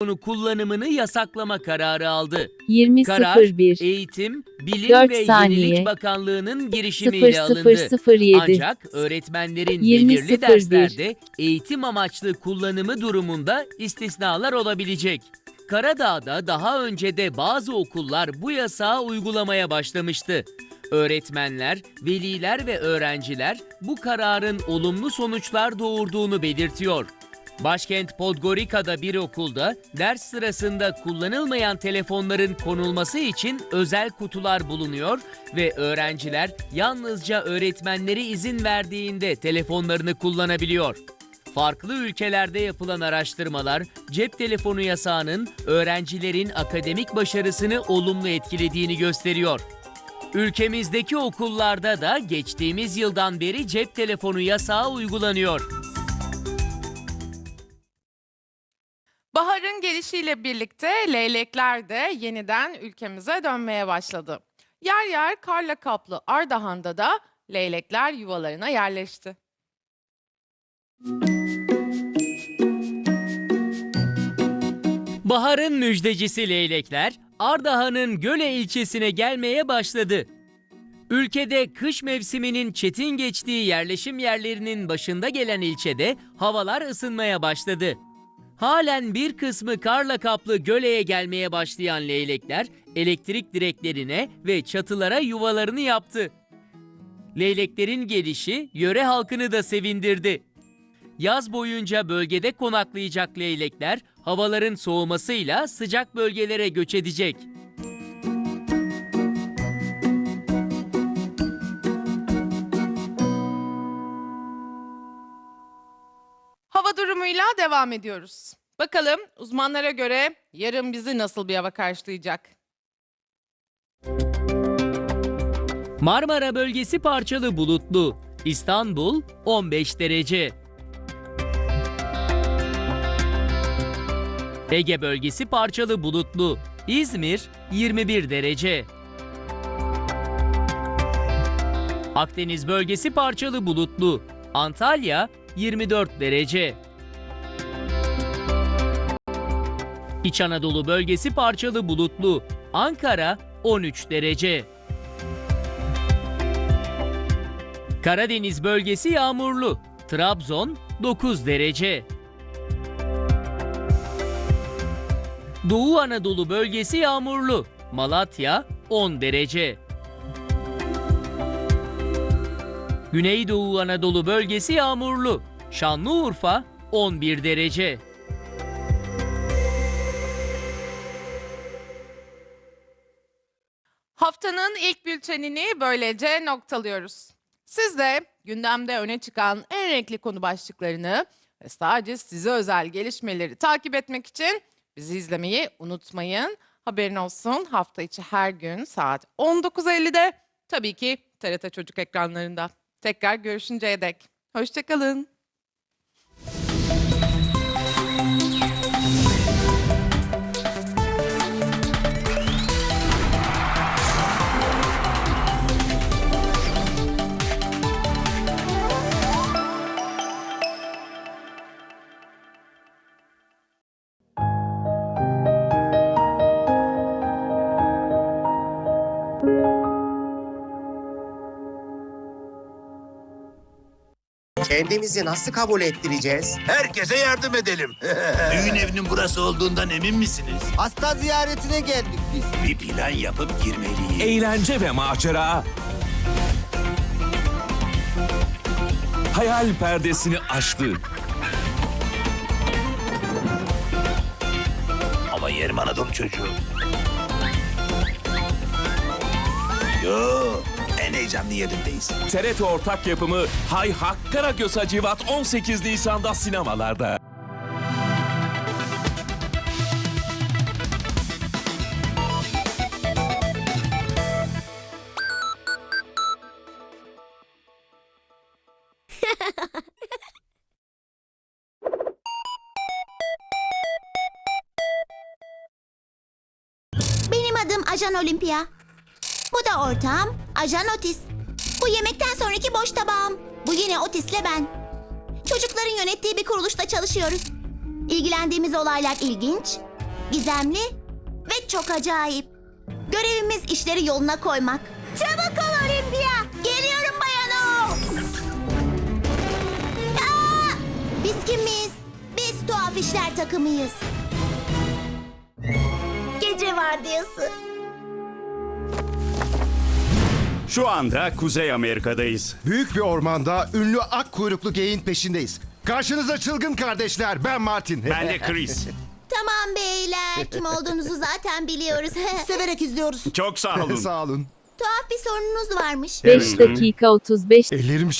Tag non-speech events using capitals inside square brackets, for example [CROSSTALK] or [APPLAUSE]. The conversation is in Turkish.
telefonu kullanımını yasaklama kararı aldı. 20 Karar 01 Eğitim, Bilim Dört ve saniye. Yenilik Bakanlığı'nın girişimiyle alındı. 0007 Ancak öğretmenlerin 20.01 belirli derslerde eğitim amaçlı kullanımı durumunda istisnalar olabilecek. Karadağ'da daha önce de bazı okullar bu yasağı uygulamaya başlamıştı. Öğretmenler, veliler ve öğrenciler bu kararın olumlu sonuçlar doğurduğunu belirtiyor. Başkent Podgorica'da bir okulda ders sırasında kullanılmayan telefonların konulması için özel kutular bulunuyor ve öğrenciler yalnızca öğretmenleri izin verdiğinde telefonlarını kullanabiliyor. Farklı ülkelerde yapılan araştırmalar cep telefonu yasağının öğrencilerin akademik başarısını olumlu etkilediğini gösteriyor. Ülkemizdeki okullarda da geçtiğimiz yıldan beri cep telefonu yasağı uygulanıyor. Gelişiyle birlikte leylekler de yeniden ülkemize dönmeye başladı. Yer yer karla kaplı Ardahan'da da leylekler yuvalarına yerleşti. Baharın müjdecisi leylekler Ardahan'ın Göle ilçesine gelmeye başladı. Ülkede kış mevsiminin çetin geçtiği yerleşim yerlerinin başında gelen ilçede havalar ısınmaya başladı. Halen bir kısmı karla kaplı Göle'ye gelmeye başlayan leylekler elektrik direklerine ve çatılara yuvalarını yaptı. Leyleklerin gelişi yöre halkını da sevindirdi. Yaz boyunca bölgede konaklayacak leylekler havaların soğumasıyla sıcak bölgelere göç edecek. Hava durumuyla devam ediyoruz. Bakalım uzmanlara göre yarın bizi nasıl bir hava karşılayacak? Marmara bölgesi parçalı bulutlu. İstanbul 15 derece. Ege bölgesi parçalı bulutlu. İzmir 21 derece. Akdeniz bölgesi parçalı bulutlu. Antalya 24 derece. İç Anadolu bölgesi parçalı bulutlu. Ankara 13 derece. Karadeniz bölgesi yağmurlu. Trabzon 9 derece. Doğu Anadolu bölgesi yağmurlu. Malatya 10 derece. Güneydoğu Anadolu bölgesi yağmurlu. Şanlıurfa 11 derece. Haftanın ilk bültenini böylece noktalıyoruz. Siz de gündemde öne çıkan en renkli konu başlıklarını ve sadece size özel gelişmeleri takip etmek için bizi izlemeyi unutmayın. Haberin olsun hafta içi her gün saat 19.50'de tabii ki TRT Çocuk ekranlarında. Tekrar görüşünceye dek. Hoşçakalın. Kendimizi nasıl kabul ettireceğiz? Herkese yardım edelim. [LAUGHS] Düğün evinin burası olduğundan emin misiniz? Hasta ziyaretine geldik biz. Bir plan yapıp girmeliyiz. Eğlence ve macera hayal perdesini aştı. Ama yerim Anadolu çocuğu. Yo, en heyecanlı yerindeyiz. TRT ortak yapımı Hay Hakkara Göz Hacivat 18 Nisan'da sinemalarda. Benim adım Ajan Olimpia. Bu da ortağım Ajan Otis. Bu yemekten sonraki boş tabağım. Bu yine Otis'le ben. Çocukların yönettiği bir kuruluşta çalışıyoruz. İlgilendiğimiz olaylar ilginç, gizemli ve çok acayip. Görevimiz işleri yoluna koymak. Çabuk ol Olimpia. Geliyorum Bayano. Aa! Biz kimiz? Biz tuhaf işler takımıyız. Gece vardiyası. Şu anda Kuzey Amerika'dayız. Büyük bir ormanda ünlü ak kuyruklu geyin peşindeyiz. Karşınızda çılgın kardeşler. Ben Martin. Ben de Chris. [LAUGHS] Tamam beyler. Kim olduğunuzu zaten biliyoruz. [LAUGHS] Severek izliyoruz. Çok sağ olun. [LAUGHS] Sağ olun. Tuhaf bir sorununuz varmış. 5 dakika 35 Ellerim